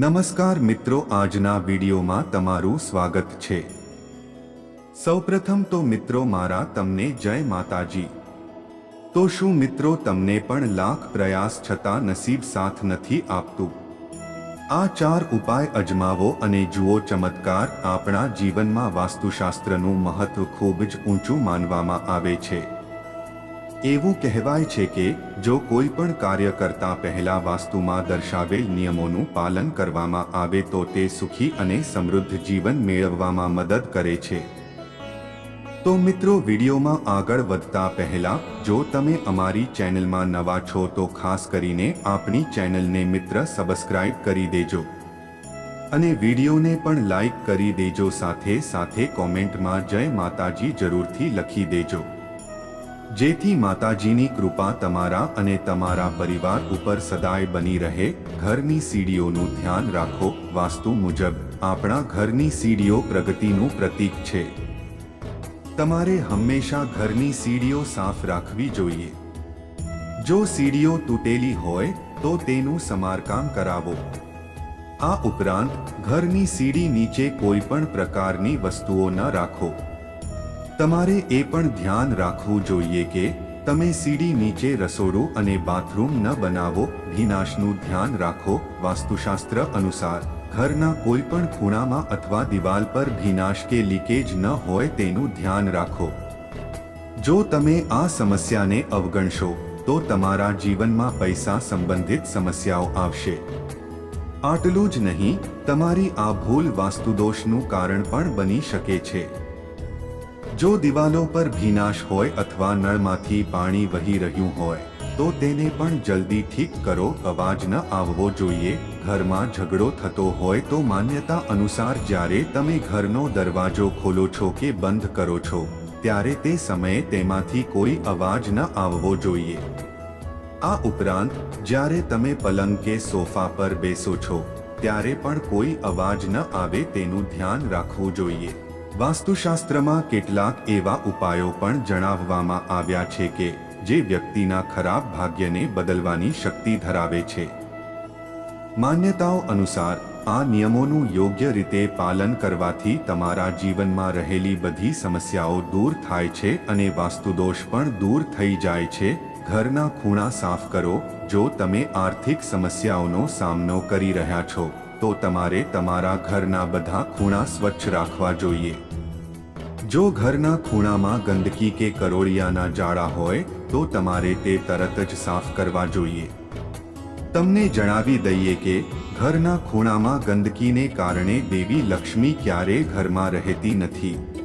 નમસ્કાર મિત્રો, આજના વિડીયોમાં તમારું સ્વાગત છે. સૌપ્રથમ તો મિત્રો, મારા તમને જય માતાજી. તો શું મિત્રો, તમને પણ લાખ પ્રયાસ છતાં નસીબ સાથ નથી આપતું? આ ચાર ઉપાય અજમાવો અને જુઓ ચમત્કાર આપણા જીવનમાં વાસ્તુશાસ્ત્રનું મહત્વ ખૂબ જ ઊંચું માનવામાં આવે છે. એવું કહેવાય છે કે, જો કોઈ પણ કાર્ય કરતા પહેલા વાસ્તુમાં દર્શાવેલ નિયમોનું પાલન કરવામાં આવે તો તે સુખી અને સમૃદ્ધ જીવન મેળવવામાં મદદ કરે છે. તો મિત્રો, વિડીયોમાં આગળ વધતા પહેલા, જો તમે અમારી ચેનલમાં નવા છો તો ખાસ કરીને આપણી ચેનલને મિત્ર સબસ્ક્રાઇબ કરી દેજો. અને વિડીયોને પણ લાઈક કરી દેજો સાથે સાથે કોમેન્ટમાં જય માતાજી જરૂરથી લખી દેજો. જેથી માતાજીની કૃપા તમારા અને તમારા પરિવાર ઉપર સદાય બની રહે. ઘરની સીડીઓનું ધ્યાન રાખો. વાસ્તુ મુજબ, આપણા ઘરની સીડીઓ પ્રગતિનું પ્રતીક છે. તમારે હંમેશા ઘરની સીડીઓ સાફ રાખવી જોઈએ. જો સીડીઓ તૂટેલી હોય, તો તેનું સમારકામ કરાવો. આ ઉપરાંત, ઘરની સીડી નીચે કોઈ પણ પ્રકારની વસ્તુઓ ન રાખો. તમારે એ પણ ધ્યાન રાખવું જોઈએ કે તમે સીડી નીચે રસોડું અને બાથરૂમ ન બનાવો ભીનાશનું ધ્યાન રાખો. વાસ્તુશાસ્ત્ર અનુસાર, ઘરના કોઈપણ ખૂણામાં અથવા દિવાલ પર ભીનાશ કે લીકેજ ન હોય તેનું ધ્યાન રાખો. જો તમે આ સમસ્યાને અવગણશો, તો તમારા જીવનમાં પૈસા સંબંધિત સમસ્યાઓ આવશે. આટલું જ નહીં, તમારી આ ભૂલ વાસ્તુદોષનું કારણ પણ બની શકે છે. જો દિવાલો પર ભીનાશ હોય અથવા નળમાંથી પાણી વહી રહ્યું હોય, તો તેને પણ જલ્દી ઠીક કરો, અવાજ ન આવવો જોઈએ. ઘરમાં ઝઘડો થતો હોય તો માન્યતા અનુસાર જ્યારે તમે ઘરનો દરવાજો ખોલો છો કે બંધ કરો છો, ત્યારે તે સમયે તેમાંથી કોઈ અવાજ ન આવવો જોઈએ. આ ઉપરાંત, જ્યારે તમે પલંગ કે સોફા પર બેસો છો, ત્યારે પણ કોઈ અવાજ ન આવે તેનું ધ્યાન રાખવું જોઈએ. વાસ્તુશાસ્ત્રમાં કેટલાક એવા ઉપાયો પણ જણાવવામાં આવ્યા છે કે જે વ્યક્તિના ખરાબ ભાગ્યને બદલવાની શક્તિ ધરાવે છે. માન્યતાઓ અનુસાર, આ નિયમોનું યોગ્ય રીતે પાલન કરવાથી તમારા જીવનમાં રહેલી બધી સમસ્યાઓ દૂર થાય છે અને વાસ્તુદોષ પણ દૂર થઈ જાય છે. ઘરના ખૂણા સાફ કરો, જો તમે આર્થિક સમસ્યાઓનો સામનો કરી રહ્યા છો. તો તમારે તમારા ઘરના બધા ખૂણા સ્વચ્છ રાખવા જોઈએ. જો ઘરના ખૂણામાં ગંદકી કે કરોળિયાના જાળા હોય, તો તમારે તે તરત જ સાફ કરવા જોઈએ. તમને જણાવી દઈએ કે, ઘરના ખૂણામાં ગંદકીને કારણે દેવી લક્ષ્મી ક્યારેય ઘરમાં રહેતી નથી.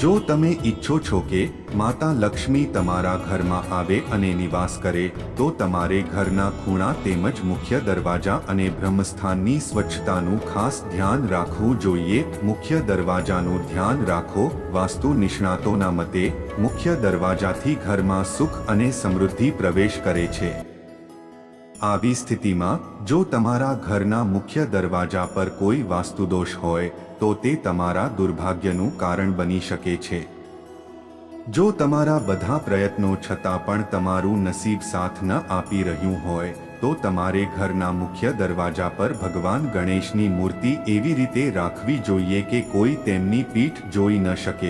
જો તમે ઈચ્છો છો કે માતા લક્ષ્મી તમારા ઘરમાં આવે અને નિવાસ કરે, તો તમારે ઘરના ખૂણા તેમજ મુખ્ય દરવાજા અને બ્રહ્મસ્થાનની સ્વચ્છતાનું ખાસ ધ્યાન રાખવું જોઈએ. મુખ્ય દરવાજાનું ધ્યાન રાખો. વાસ્તુ નિષ્ણાતોના મતે મુખ્ય દરવાજાથી ઘરમાં સુખ અને સમૃદ્ધિ પ્રવેશ કરે છે. આવી સ્થિતિમાં, જો તમારા ઘરના મુખ્ય દરવાજા પર કોઈ વાસ્તુદોષ હોય, તો તે તમારા દુર્ભાગ્યનું કારણ બની શકે છે. જો તમારા બધા પ્રયત્નો છતાં પણ તમારું નસીબ સાથ ન આપી રહ્યું હોય, તો તમારે ઘરના મુખ્ય દરવાજા પર ભગવાન ગણેશની મૂર્તિ એવી રીતે રાખવી જોઈએ કે કોઈ તેમની પીઠ જોઈ ન શકે.